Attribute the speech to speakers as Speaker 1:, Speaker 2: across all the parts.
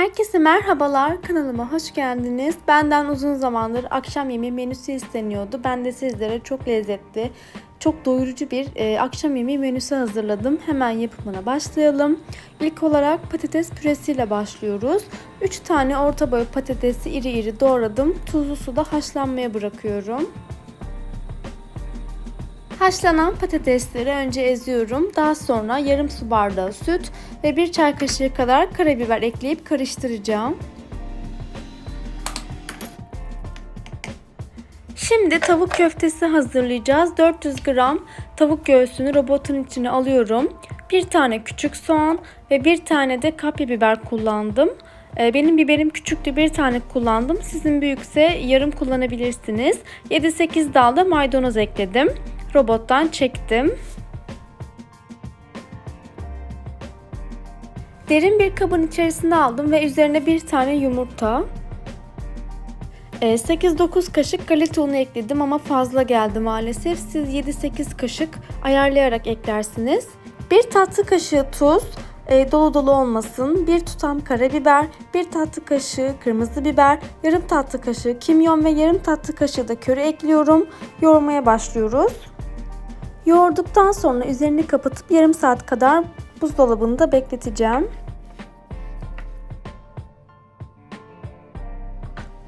Speaker 1: Herkese merhabalar, kanalıma hoş geldiniz. Benden uzun zamandır akşam yemeği menüsü isteniyordu. Ben de sizlere çok lezzetli, çok doyurucu bir e, akşam yemeği menüsü hazırladım. Hemen yapımına başlayalım. İlk olarak patates püresiyle başlıyoruz. 3 tane orta boy patatesi iri iri doğradım. Tuzlu suda haşlanmaya bırakıyorum. Haşlanan patatesleri önce eziyorum. Daha sonra yarım su bardağı süt ve bir çay kaşığı kadar karabiber ekleyip karıştıracağım. Şimdi tavuk köftesi hazırlayacağız. 400 gram tavuk göğsünü robotun içine alıyorum. Bir tane küçük soğan ve bir tane de kapya biber kullandım. Ee, benim biberim küçüktü bir tane kullandım. Sizin büyükse yarım kullanabilirsiniz. 7-8 dal da maydanoz ekledim. Robottan çektim. Derin bir kabın içerisine aldım ve üzerine bir tane yumurta. 8-9 kaşık galeta unu ekledim ama fazla geldi maalesef. Siz 7-8 kaşık ayarlayarak eklersiniz. Bir tatlı kaşığı tuz, e, dolu dolu olmasın. Bir tutam karabiber, bir tatlı kaşığı kırmızı biber, yarım tatlı kaşığı kimyon ve yarım tatlı kaşığı da köri ekliyorum. Yoğurmaya başlıyoruz. Yoğurduktan sonra üzerini kapatıp yarım saat kadar buzdolabında bekleteceğim.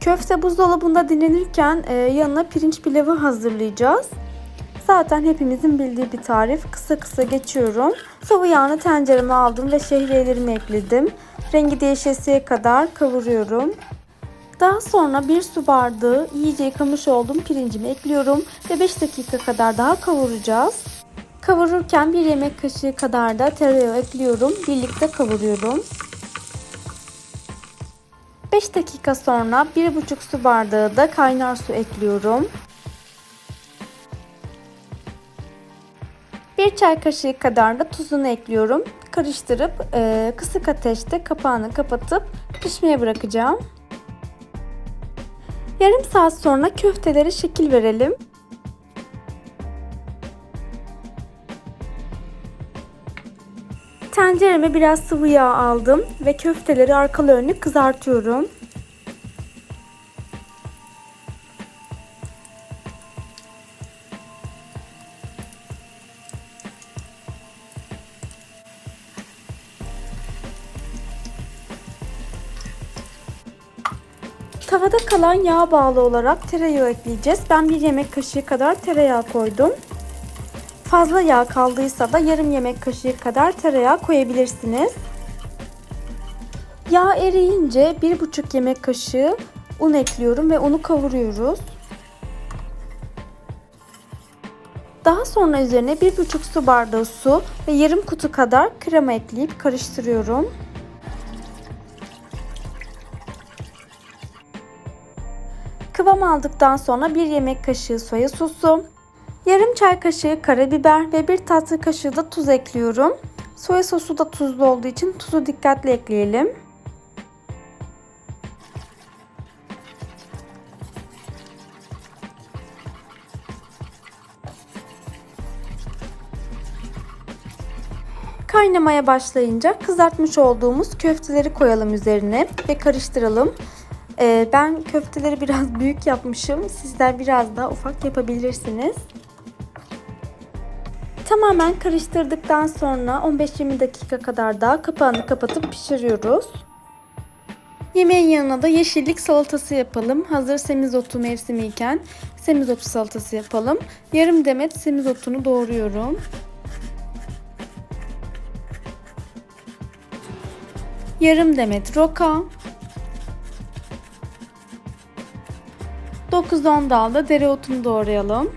Speaker 1: Köfte buzdolabında dinlenirken e, yanına pirinç pilavı hazırlayacağız. Zaten hepimizin bildiği bir tarif. Kısa kısa geçiyorum. Sıvı yağını tencereme aldım ve şehriyelerimi ekledim. Rengi değişesiye kadar kavuruyorum. Daha sonra bir su bardağı iyice yıkamış olduğum pirincimi ekliyorum ve 5 dakika kadar daha kavuracağız. Kavururken bir yemek kaşığı kadar da tereyağı ekliyorum. Birlikte kavuruyorum. 5 dakika sonra 1,5 su bardağı da kaynar su ekliyorum. 1 çay kaşığı kadar da tuzunu ekliyorum. Karıştırıp kısık ateşte kapağını kapatıp pişmeye bırakacağım. Yarım saat sonra köftelere şekil verelim. Tencereme biraz sıvı yağ aldım ve köfteleri arkalı önlü kızartıyorum. Tavada kalan yağ bağlı olarak tereyağı ekleyeceğiz. Ben bir yemek kaşığı kadar tereyağı koydum. Fazla yağ kaldıysa da yarım yemek kaşığı kadar tereyağı koyabilirsiniz. Yağ eriyince 1,5 yemek kaşığı un ekliyorum ve unu kavuruyoruz. Daha sonra üzerine 1,5 su bardağı su ve yarım kutu kadar krema ekleyip karıştırıyorum. Kıvam aldıktan sonra 1 yemek kaşığı soya sosu, yarım çay kaşığı karabiber ve 1 tatlı kaşığı da tuz ekliyorum. Soya sosu da tuzlu olduğu için tuzu dikkatli ekleyelim. Kaynamaya başlayınca kızartmış olduğumuz köfteleri koyalım üzerine ve karıştıralım. Ee, ben köfteleri biraz büyük yapmışım. Sizler biraz daha ufak yapabilirsiniz. Tamamen karıştırdıktan sonra 15-20 dakika kadar daha kapağını kapatıp pişiriyoruz. Yemeğin yanına da yeşillik salatası yapalım. Hazır semizotu mevsimiyken semizotu salatası yapalım. Yarım demet semizotunu doğruyorum. Yarım demet roka, 9-10 dal da dereotunu doğrayalım.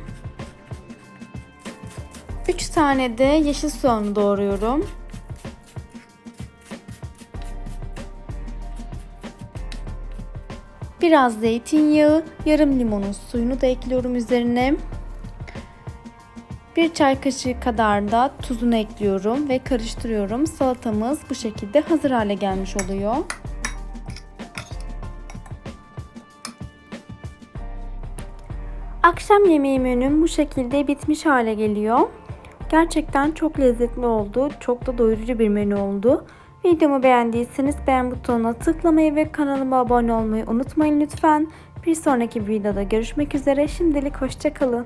Speaker 1: 3 tane de yeşil soğanı doğruyorum. Biraz zeytinyağı, yarım limonun suyunu da ekliyorum üzerine. Bir çay kaşığı kadar da tuzunu ekliyorum ve karıştırıyorum. Salatamız bu şekilde hazır hale gelmiş oluyor. Akşam yemeği menüm bu şekilde bitmiş hale geliyor. Gerçekten çok lezzetli oldu. Çok da doyurucu bir menü oldu. Videomu beğendiyseniz beğen butonuna tıklamayı ve kanalıma abone olmayı unutmayın lütfen. Bir sonraki videoda görüşmek üzere. Şimdilik hoşçakalın.